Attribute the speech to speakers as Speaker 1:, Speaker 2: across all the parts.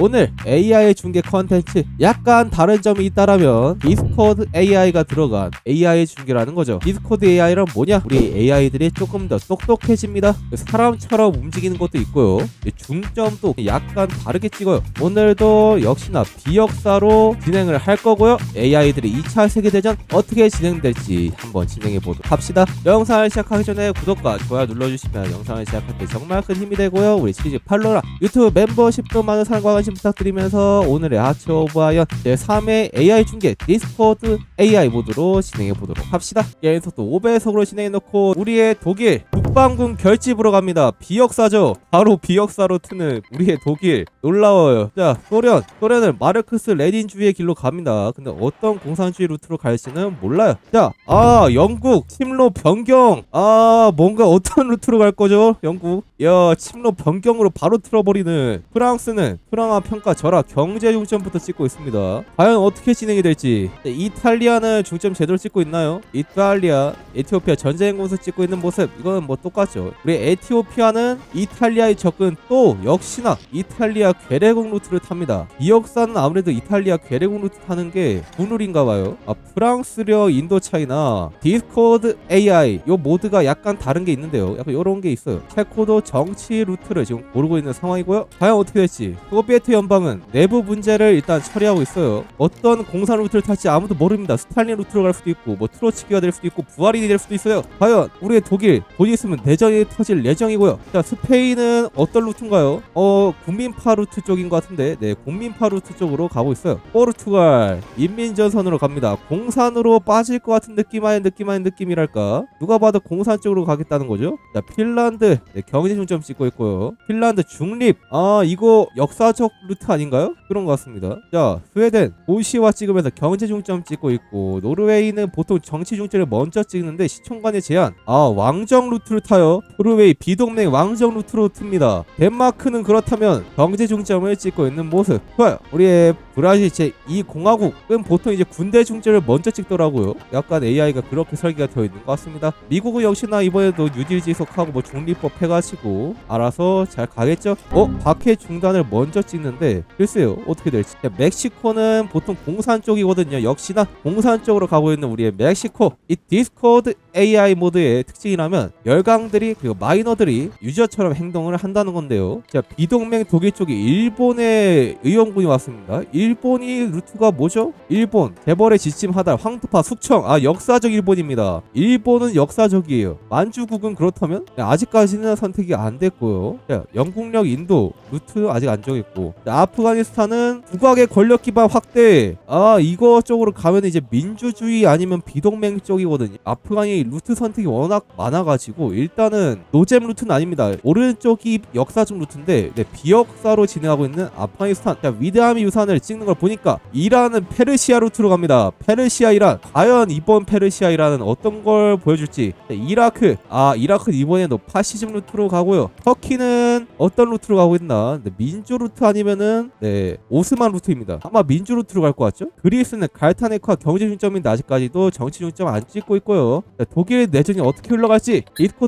Speaker 1: 오늘 AI 중계 컨텐츠 약간 다른 점이 있다라면 디스코드 AI가 들어간 AI 중계라는 거죠. 디스코드 AI란 뭐냐? 우리 AI들이 조금 더 똑똑해집니다. 사람처럼 움직이는 것도 있고요. 중점도 약간 다르게 찍어요. 오늘도 역시나 비역사로 진행을 할 거고요. AI들이 2차 세계대전 어떻게 진행될지 한번 진행해 보도록 합시다. 영상을 시작하기 전에 구독과 좋아요 눌러주시면 영상을 시작할 때 정말 큰 힘이 되고요. 우리 시리즈 팔로라 유튜브 멤버십도 많은 사랑과 관심 부탁드리면서 오늘의 하츠 오브 아이언 제3회 AI 중계 디스코드 AI 모드로 진행해 보도록 합시다. 게임 속도 5배속으로 진행해 놓고 우리의 독일 국방군 결집으로 갑니다. 비역사죠. 바로 비역사로 트는 우리의 독일 놀라워요. 자 소련 소련은 마르크스 레닌주의의 길로 갑니다. 근데 어떤 공산주의 루트로 갈지는 몰라요. 자아 영국 침로 변경 아 뭔가 어떤 루트로 갈 거죠? 영국 야 침로 변경으로 바로 틀어버리는 프랑스는 프랑 아 평가 절하 경제 중점부터 찍고 있습니다. 과연 어떻게 진행이 될지 네, 이탈리아는 중점 제대로 찍고 있나요? 이탈리아 에티오피아 전쟁 공수 찍고 있는 모습 이거는 뭐 똑같죠. 우리 에티오피아는 이탈리아의 접근 또 역시나 이탈리아 괴뢰국 루트를 탑니다. 이 역사는 아무래도 이탈리아 괴뢰국 루트 타는 게 분울인가 봐요. 아 프랑스려 인도 차이나 디스코드 AI 요 모드가 약간 다른 게 있는데요. 약간 요런 게 있어요. 체코도 정치 루트를 지금 고르고 있는 상황이고요. 과연 어떻게 될지 소비에트 연방은 내부 문제를 일단 처리하고 있어요. 어떤 공산 루트를 탈지 아무도 모릅니다. 스탈린 루트로 갈 수도 있고 뭐 트로츠키가 될 수도 있고 부하린이 될 수도 있어요. 과연 우리의 독일 곧 있으면 내전이 터질 예정이고요. 자 스페인은 어떤 루트인가요? 어 국민파 루트 쪽인 것 같은데 네 국민파 루트 쪽으로 가고 있어요. 포르투갈 인민전선으로 갑니다. 공산으로 빠질 것 같은 느낌 아닌 느낌 아닌 느낌이랄까? 누가 봐도 공산 쪽으로 가겠다는 거죠. 자 핀란드 네, 경제 중점 찍고 있고요. 핀란드 중립 아 이거 역사적 루트 아닌가요? 그런 것 같습니다. 자 스웨덴 도시화 찍으면서 경제 중점 찍고 있고 노르웨이는 보통 정치 중점을 먼저 찍는데 시총 간의 제한 아 왕정 루트를 타요. 노르웨이 비동맹 왕정 루트로 틉니다. 덴마크는 그렇다면 경제 중점을 찍고 있는 모습 좋아요. 우리의 브라질 제2 공화국은 보통 이제 군대 중점을 먼저 찍더라고요. 약간 AI가 그렇게 설계가 되어 있는 것 같습니다. 미국은 역시나 이번에도 뉴딜 지속하고 뭐 중립법 해가지고 알아서 잘 가겠죠. 어 박해 중단을 먼저 찍는 데 글쎄요 어떻게 될지. 자, 멕시코는 보통 공산 쪽이거든요. 역시나 공산 쪽으로 가고 있는 우리의 멕시코 이 디스코드 AI 모드의 특징이라면 열강들이 그리고 마이너들이 유저처럼 행동을 한다는 건데요. 자 비동맹 독일 쪽에 일본의 의원군이 왔습니다. 일본이 루트가 뭐죠? 일본 재벌의 지침 하달 황토파 숙청 아 역사적 일본입니다. 일본은 역사적이에요. 만주국은 그렇다면 네, 아직까지는 선택이 안 됐고요. 자 영국력 인도 루트 아직 안 정했고 자, 아프가니스탄은 국악의 권력 기반 확대 아 이거 쪽으로 가면 이제 민주주의 아니면 비동맹 쪽이거든요. 아프간이 루트 선택이 워낙 많아가지고 일단은 노잼 루트는 아닙니다. 오른쪽이 역사적 루트인데 네, 비역사로 진행하고 있는 아프가니스탄 자, 위대함의 유산을 찍는 걸 보니까 이란은 페르시아 루트로 갑니다. 페르시아 이란 과연 이번 페르시아 이란은 어떤 걸 보여줄지 자, 이라크 아 이라크 이번에도 파시즘 루트로 가고요. 터키는 어떤 루트로 가고 있나 네, 민주 루트 아니면은 네 오스만 루트입니다. 아마 민주 루트로 갈 것 같죠? 그리스는 갈타네크와 경제 중점인데 아직까지도 정치 중점 안 찍고 있고요. 자, 독일 내전이 어떻게 흘러갈지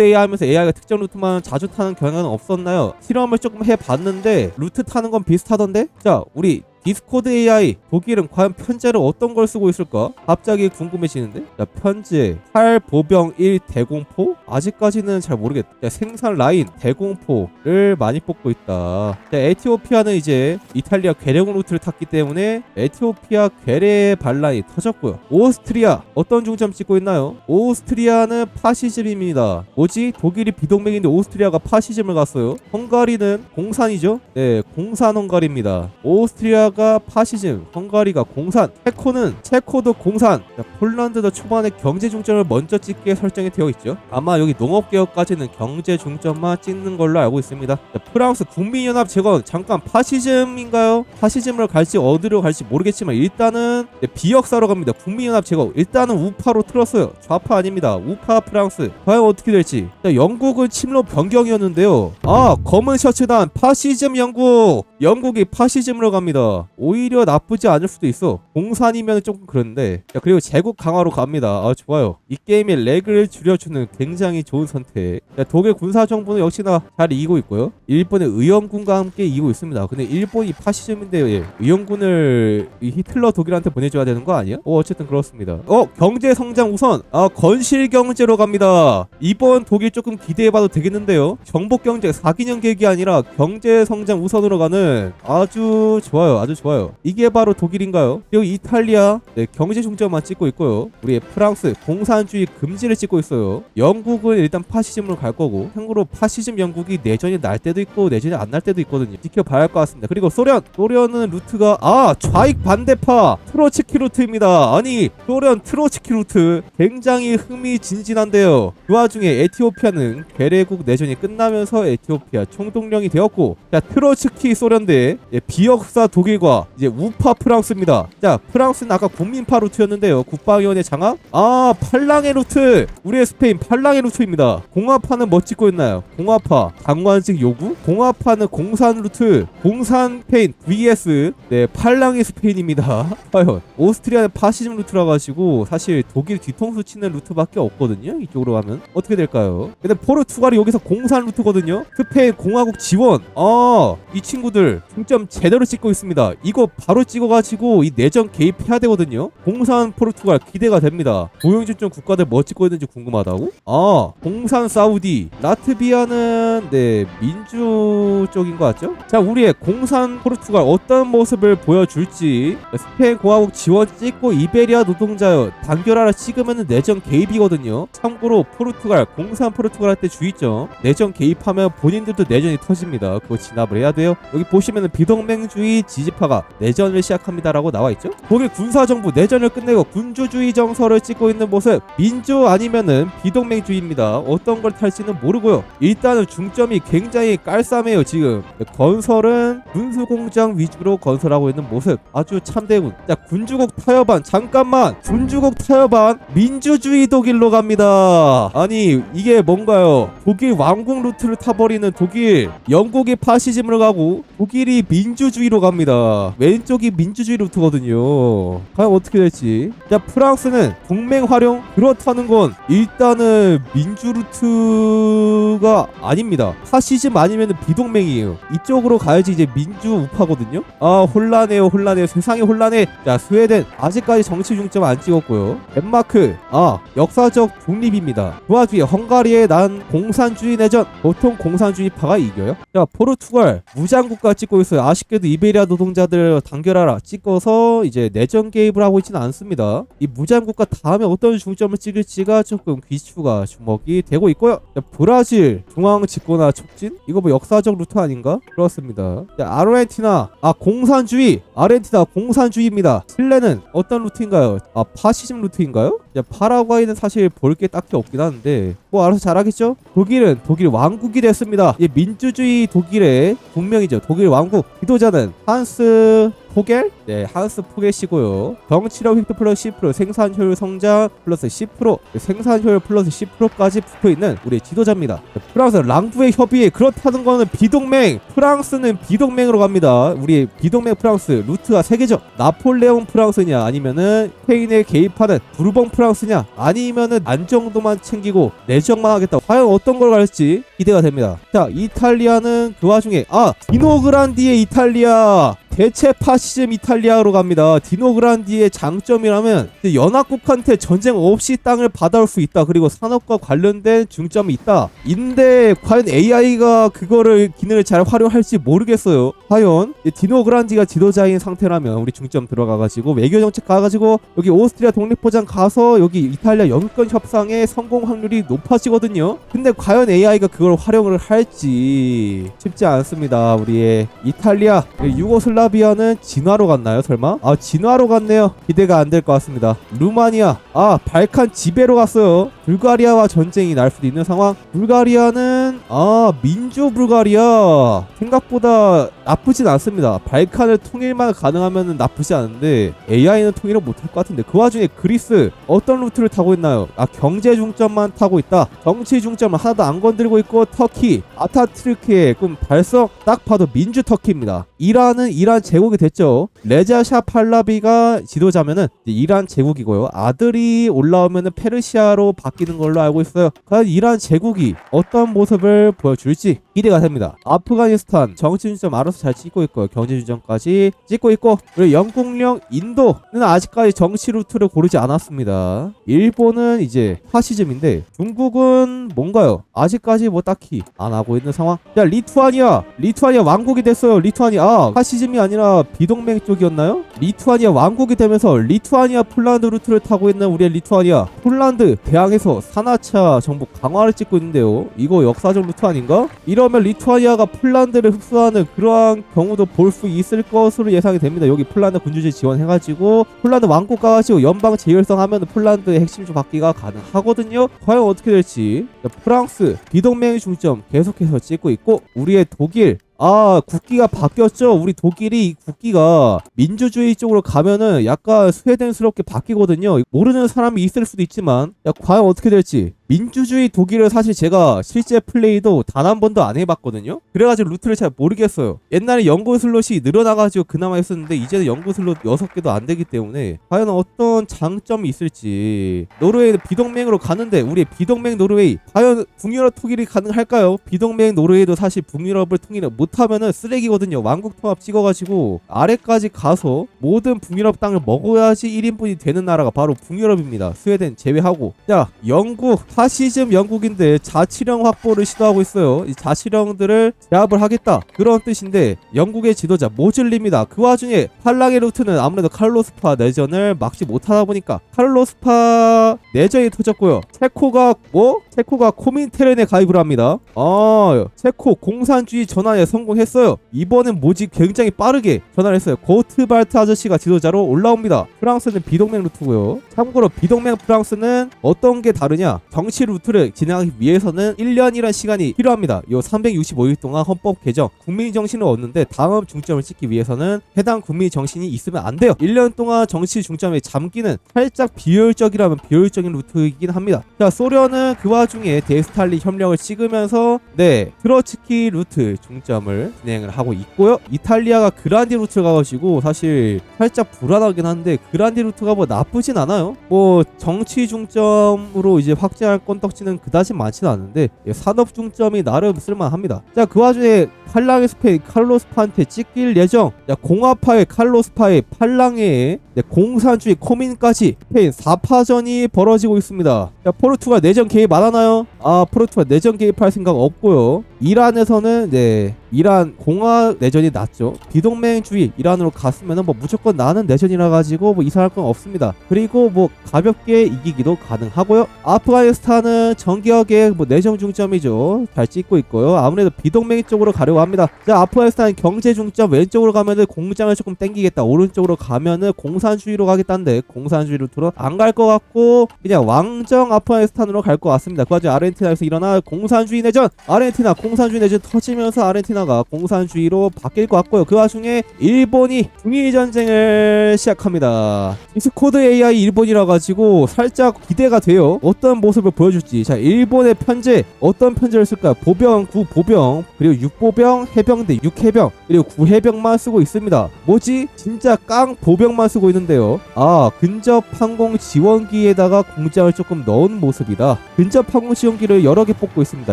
Speaker 1: AI 하면서 AI가 특정 루트만 자주 타는 경향은 없었나요? 실험을 조금 해봤는데 루트 타는 건 비슷하던데? 자 우리 디스코드 AI 독일은 과연 편제를 어떤 걸 쓰고 있을까? 갑자기 궁금해지는데? 자, 편제 8 보병 1 대공포? 아직까지는 잘 모르겠다. 자, 생산 라인 대공포를 많이 뽑고 있다. 자, 에티오피아는 이제 이탈리아 괴뢰공 루트를 탔기 때문에 에티오피아 괴뢰 반란이 터졌고요. 오스트리아 어떤 중점 찍고 있나요? 오스트리아는 파시즘입니다. 뭐지? 독일이 비동맹인데 오스트리아가 파시즘을 갔어요. 헝가리는 공산이죠? 네, 공산 헝가리입니다. 오스트리아 가 파시즘, 헝가리가 공산, 체코는 체코도 공산, 자, 폴란드도 초반에 경제 중점을 먼저 찍게 설정이 되어 있죠. 아마 여기 농업개혁까지는 경제 중점만 찍는 걸로 알고 있습니다. 자, 프랑스 국민연합 재건 잠깐 파시즘인가요? 파시즘을 갈지 어디로 갈지 모르겠지만 일단은 네, 비역사로 갑니다. 국민연합 재건 일단은 우파로 틀었어요. 좌파 아닙니다. 우파 프랑스 과연 어떻게 될지. 자, 영국은 침로 변경이었는데요. 아 검은 셔츠단 파시즘 영국 영국이 파시즘으로 갑니다. 오히려 나쁘지 않을 수도 있어. 공산이면 조금 그런데. 자, 그리고 제국 강화로 갑니다. 아, 좋아요. 이 게임의 렉을 줄여주는 굉장히 좋은 선택. 자, 독일 군사 정부는 역시나 잘 이기고 있고요. 일본의 의원군과 함께 이기고 있습니다. 근데 일본이 파시즘인데 예, 의원군을 이 히틀러 독일한테 보내줘야 되는 거 아니야? 어, 어쨌든 그렇습니다. 어, 경제 성장 우선. 아, 건실 경제로 갑니다. 이번 독일 조금 기대해봐도 되겠는데요. 정복 경제 4기년 계획이 아니라 경제 성장 우선으로 가는 아주 좋아요. 아주 좋아요. 이게 바로 독일인가요? 그리고 이탈리아 네, 경제 중점만 찍고 있고요. 우리 프랑스 공산주의 금지를 찍고 있어요. 영국은 일단 파시즘으로 갈 거고 참고로 파시즘 영국이 내전이 날 때도 있고 내전이 안 날 때도 있거든요. 지켜봐야 할 것 같습니다. 그리고 소련 소련은 루트가 아 좌익 반대파 트로츠키 루트입니다. 아니 소련 트로츠키 루트 굉장히 흥미진진한데요. 그 와중에 에티오피아는 괴뢰국 내전이 끝나면서 에티오피아 총독령이 되었고 자 트로츠키 소련 대 예, 비역사 독일과 이제 우파 프랑스입니다. 자 프랑스는 아까 국민파 루트였는데요. 국방위원회 장악 아 팔랑의 루트 우리의 스페인 팔랑의 루트입니다. 공화파는 뭐 찍고 있나요? 공화파 장관직 요구 공화파는 공산 루트 공산 스페인 vs 네 팔랑의 스페인입니다. 과연 오스트리아는 파시즘 루트라 가지고 사실 독일 뒤통수 치는 루트밖에 없거든요. 이쪽으로 가면 어떻게 될까요? 근데 포르투갈이 여기서 공산 루트거든요. 스페인 공화국 지원. 아, 이 친구들 중점 제대로 찍고 있습니다. 이거 바로 찍어가지고 이 내전 개입해야 되거든요. 공산 포르투갈 기대가 됩니다. 고용주점 국가들 뭐 찍고 있는지 궁금하다고? 아, 공산 사우디. 라트비아는 네 민주 쪽인 것 같죠? 자, 우리의 공산 포르투갈 어떤 모습을 보여줄지 스페인 공화국 지원 찍고 이베리아 노동자요 단결하라 찍으면 내전 개입이거든요. 참고로 포르투갈 공산 포르투갈 할 때 주의점 내전 개입하면 본인들도 내전이 터집니다. 그거 진압을 해야 돼요. 여기 보 시면은 비동맹주의 지지파가 내전을 시작합니다라고 나와 있죠. 독일 군사 정부 내전을 끝내고 군주주의 정서를 찍고 있는 모습 민주 아니면은 비동맹주의입니다. 어떤 걸 탈지는 모르고요. 일단은 중점이 굉장히 깔쌈해요. 지금 건설은 군수공장 위주로 건설하고 있는 모습 아주 참대군. 자 군주국 타협안 잠깐만 군주국 타협안 민주주의 독일로 갑니다. 아니 이게 뭔가요? 독일 왕국 루트를 타버리는 독일 영국이 파시즘으로 가고 이 민주주의로 갑니다. 왼쪽이 민주주의 루트거든요. 과연 어떻게 될지. 자 프랑스는 동맹 활용 그렇다는 건 일단은 민주 루트가 아닙니다. 파시즘 아니면 비동맹이에요. 이쪽으로 가야지 이제 민주 우파거든요. 아 혼란해요 혼란해요 세상이 혼란해. 자 스웨덴 아직까지 정치 중점 안 찍었고요. 덴마크 아 역사적 독립입니다. 그 와중에 헝가리에 난 공산주의 내전 보통 공산주의파가 이겨요. 자 포르투갈 무장국 가 찍고 있어요. 아쉽게도 이베리아 노동자들 단결하라 찍어서 이제 내전 개입을 하고 있지는 않습니다. 이 무장국가 다음에 어떤 중점을 찍을지가 조금 귀추가 주목이 되고 있고요. 자, 브라질 중앙 집권화 촉진 이거 뭐 역사적 루트 아닌가? 그렇습니다. 자, 아르헨티나 아 공산주의 아르헨티나 공산주의입니다. 칠레는 어떤 루트인가요? 아 파시즘 루트인가요? 자, 파라과이는 사실 볼 게 딱히 없긴 하는데 뭐 알아서 잘하겠죠? 독일은 독일 왕국이 됐습니다. 이 민주주의 독일의 국명이죠. 독일 왕국 지도자는 한스 포겔? 네, 한스 포겔이고요. 정치력 획득 플러스 10%, 생산 효율 성장 플러스 10%, 생산 효율 플러스 10%까지 붙어 있는 우리 지도자입니다. 프랑스 랑부의 협의 그렇다는 거는 비동맹. 프랑스는 비동맹으로 갑니다. 우리 비동맹 프랑스 루트가 세 개죠. 나폴레옹 프랑스냐 아니면은 스페인에 개입하는 부르봉 프랑스냐 아니면은 안정도만 챙기고 내정만 하겠다. 과연 어떤 걸 갈지 기대가 됩니다. 자, 이탈리아는 그 와중에 아 디노그란디의 이탈리아 대체 파시즘 이탈리아로 갑니다. 디노 그란디의 장점이라면 연합국한테 전쟁 없이 땅을 받아올 수 있다. 그리고 산업과 관련된 중점이 있다. 인데 과연 AI가 그거를 기능을 잘 활용할지 모르겠어요. 과연 이 디노 그란디가 지도자인 상태라면 우리 중점 들어가가지고 외교 정책 가가지고 여기 오스트리아 독립보장 가서 여기 이탈리아 영유권 협상의 성공 확률이 높아지거든요. 근데 과연 AI가 그걸 활용을 할지 쉽지 않습니다. 우리의 이탈리아 유고슬라 비아는 진화로 갔나요? 설마? 아 진화로 갔네요. 기대가 안 될 것 같습니다. 루마니아 아 발칸 지배로 갔어요. 불가리아와 전쟁이 날 수도 있는 상황. 불가리아는 아 민주 불가리아 생각보다 나쁘진 않습니다. 발칸을 통일만 가능하면 나쁘지 않은데 AI는 통일을 못할 것 같은데 그 와중에 그리스 어떤 루트를 타고 있나요? 아 경제 중점만 타고 있다. 정치 중점을 하나도 안 건들고 있고 터키 아타트르크의 꿈 달성 딱 봐도 민주 터키입니다. 이란은 이란 제국이 됐죠. 레자샤 팔라비가 지도자면은 이란 제국이고요. 아들이 올라오면은 페르시아로 바뀌는 걸로 알고 있어요. 과연 이란 제국이 어떤 모습을 보여줄지 기대가 됩니다. 아프가니스탄 정치 중점 알아서 잘 찍고 있고요. 경제 중점까지 찍고 있고 그리고 영국령 인도는 아직까지 정치 루트를 고르지 않았습니다. 일본은 이제 파시즘인데 중국은 뭔가요? 아직까지 뭐 딱히 안 하고 있는 상황. 야 리투아니아, 리투아니아 왕국이 됐어요. 리투아니아 아, 파시즘이 아니라 비동맹 쪽이었나요? 리투아니아 왕국이 되면서 리투아니아 폴란드 루트를 타고 있는 우리의 리투아니아 폴란드 대항에서 산하차 정복 강화를 찍고 있는데요. 이거 역사적 루트 아닌가? 이러면 리투아니아가 폴란드를 흡수하는 그러한 경우도 볼 수 있을 것으로 예상이 됩니다. 여기 폴란드 군주지 지원해가지고 폴란드 왕국 가가지고 연방 재율성 하면 폴란드의 핵심주 받기가 가능하거든요. 과연 어떻게 될지 자, 프랑스 비동맹의 중점 계속해서 찍고 있고 우리의 독일 아 국기가 바뀌었죠? 우리 독일이 이 국기가 민주주의 쪽으로 가면은 약간 스웨덴스럽게 바뀌거든요. 모르는 사람이 있을 수도 있지만 야 과연 어떻게 될지 민주주의 독일을 사실 제가 실제 플레이도 단 한 번도 안 해봤거든요. 그래가지고 루트를 잘 모르겠어요. 옛날에 연구 슬롯이 늘어나가지고 그나마 했었는데 이제는 연구 슬롯 6개도 안 되기 때문에 과연 어떤 장점이 있을지. 노르웨이는 비동맹으로 가는데 우리의 비동맹 노르웨이 과연 북유럽 통일이 가능할까요? 비동맹 노르웨이도 사실 북유럽을 통일을 못하면은 쓰레기거든요. 왕국 통합 찍어가지고 아래까지 가서 모든 북유럽 땅을 먹어야지 1인분이 되는 나라가 바로 북유럽입니다. 스웨덴 제외하고. 자 영국 파시즘 영국인데 자치령 확보를 시도하고 있어요. 이 자치령들을 제압을 하겠다. 그런 뜻인데 영국의 지도자 모즐리입니다. 그 와중에 팔랑의 루트는 아무래도 칼로스파 내전을 막지 못하다 보니까 칼로스파 내전이 터졌고요. 체코가 뭐? 체코가 코민테른에 가입을 합니다. 아 체코 공산주의 전환에 성공했어요. 이번엔 뭐지? 굉장히 빠르게 전환을 했어요. 고트발트 아저씨가 지도자로 올라옵니다. 프랑스는 비동맹 루트고요. 참고로 비동맹 프랑스는 어떤 게 다르냐? 정치 루트를 진행하기 위해서는 1년이란 시간이 필요합니다. 요 365일 동안 헌법 개정 국민 정신을 얻는데 다음 중점을 찍기 위해서는 해당 국민 정신이 있으면 안 돼요. 1년 동안 정치 중점에 잠기는 살짝 비효율적이라면 비효율적인 루트이긴 합니다. 자 소련은 그 와중에 데스탈리 협력을 찍으면서 네 트로츠키 루트 중점을 진행을 하고 있고요. 이탈리아가 그란디 루트 가가지고 사실 살짝 불안하긴 한데 그란디 루트가 뭐 나쁘진 않아요. 뭐 정치 중점으로 이제 확장할 건덕지는 그다지 많지는 않은데 예, 산업 중점이 나름 쓸만합니다 자 그 와중에 팔랑의 스페인 칼로스파한테 찍힐 예정. 자, 공화파의 칼로스파의 팔랑의 네, 공산주의 코민까지 스페인 4파전이 벌어지고 있습니다. 자 포르투갈 내전 개입 안 하나요? 아 포르투갈 내전 개입할 생각 없고요. 이란에서는 네 이란 공화 내전이 났죠. 비동맹주의 이란으로 갔으면 뭐 무조건 나는 내전이라 가지고 뭐 이상할 건 없습니다. 그리고 뭐 가볍게 이기기도 가능하고요. 아프가니스탄은 정기역의 뭐 내정 중점이죠. 잘 찍고 있고요. 아무래도 비동맹 쪽으로 가려 고 합니다. 자 아프가니스탄 경제 중점 왼쪽으로 가면은 공장을 조금 땡기겠다. 오른쪽으로 가면은 공산주의로 가겠다는데 공산주의로 들어 안 갈 것 같고 그냥 왕정 아프가니스탄으로 갈 것 같습니다. 그 와중에 아르헨티나에서 일어나 공산주의 내전. 아르헨티나 공산주의 내전 터지면서 아르헨티나가 공산주의로 바뀔 것 같고요. 그 와중에 일본이 중일 전쟁을 시작합니다. 디스코드 AI 일본이라 가지고 살짝 기대가 돼요. 어떤 모습을 보여줄지. 자 일본의 편제. 어떤 편제를 쓸까요? 보병 구보병. 그리고 육보병 해병대 육해병 그리고 구해병만 쓰고 있습니다. 뭐지? 진짜 깡 보병만 쓰고 있는데요. 아 근접 항공 지원기에다가 공장을 조금 넣은 모습이다. 근접 항공 지원기를 여러 개 뽑고 있습니다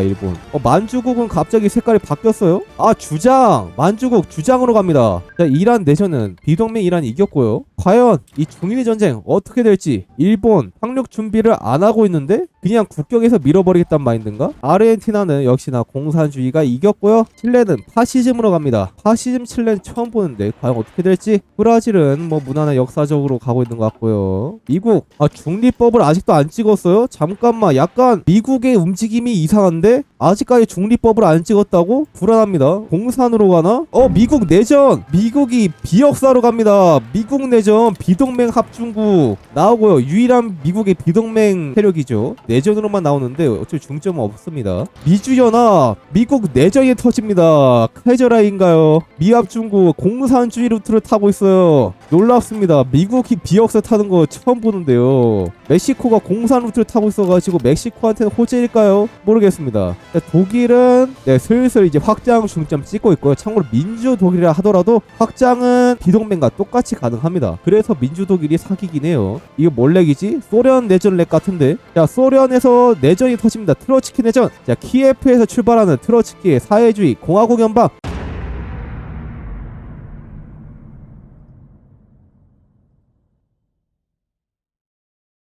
Speaker 1: 일본. 어, 만주국은 갑자기 색깔이 바뀌었어요? 아 주장! 만주국 주장으로 갑니다. 자 이란 내전은 비동맹 이란이 이겼고요. 과연 이 중일 전쟁 어떻게 될지 일본 상륙 준비를 안 하고 있는데 그냥 국경에서 밀어버리겠단 마인드인가? 아르헨티나는 역시나 공산주의가 이겼고요. 칠레 는 파시즘으로 갑니다. 파시즘 칠레는 처음 보는데 과연 어떻게 될지 브라질은 뭐 무난한 역사적으로 가고 있는 것 같고요. 미국 아 중립법을 아직도 안 찍었어요? 잠깐만 약간 미국의 움직임이 이상한데 아직까지 중립법을 안 찍었다고? 불안합니다. 공산으로 가나? 어 미국 내전! 미국이 비역사로 갑니다. 미국 내전 비동맹 합중국 나오고요. 유일한 미국의 비동맹 세력이죠. 내전으로만 나오는데 어차피 중점은 없습니다. 미주연합! 미국 내전이 터집니다 카이저라인가요? 미합 중국 공산주의 루트를 타고 있어요. 놀랍습니다. 미국이 비역사 타는 거 처음 보는데요. 멕시코가 공산 루트를 타고 있어가지고 멕시코한테는 호재일까요? 모르겠습니다. 네, 독일은 네, 슬슬 이제 확장 중점 찍고 있고요. 참고로 민주 독일이라 하더라도 확장은 비동맹과 똑같이 가능합니다. 그래서 민주 독일이 사기긴 해요. 이게 뭘 렉이지? 소련 내전 렉 같은데? 자, 소련에서 내전이 터집니다. 트로츠키 내전. 자, 키예프에서 출발하는 트로츠키의 사회주의 공화 국 연방.